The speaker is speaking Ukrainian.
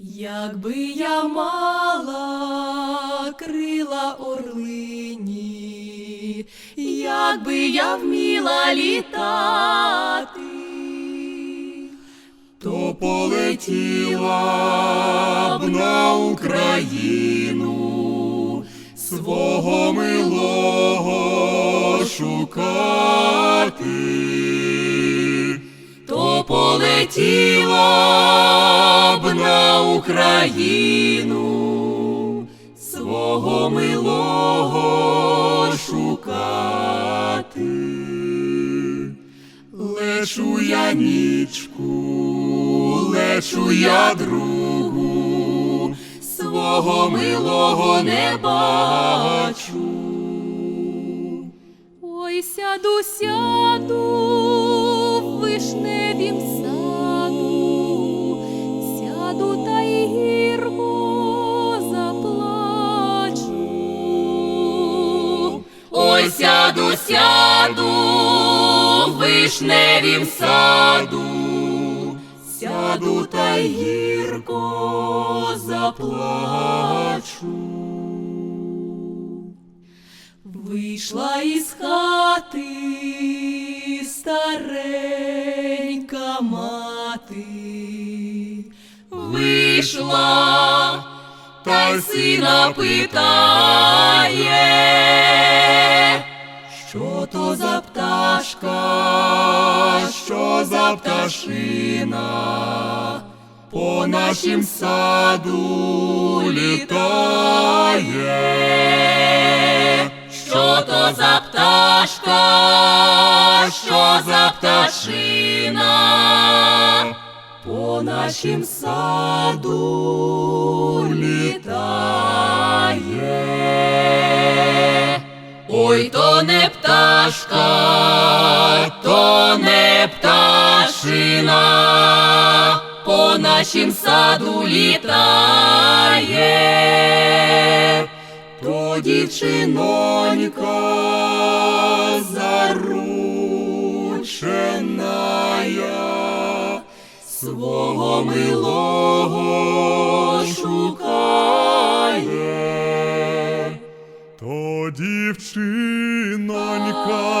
Якби я мала крила орлині, якби я вміла літати, то полетіла б на Україну свого милого шукати, то полетіла Україну свого милого шукати. Лечу я нічку, лечу я другу, свого милого не бачу. ой, сяду, сяду в вишневім саду, сяду, сяду в вишневім саду, сяду та гірко заплачу. Вийшла із хати старенька мати, Вийшла та й сина питає, що то за пташка, що за пташина, по нашім саду літає, що то за пташка, що за пташина, по нашім саду літає. Ой, то не пташка, то не пташина, по нашім саду літає, то дівчинонька зарученая, свого милого шукає. То дівчинонька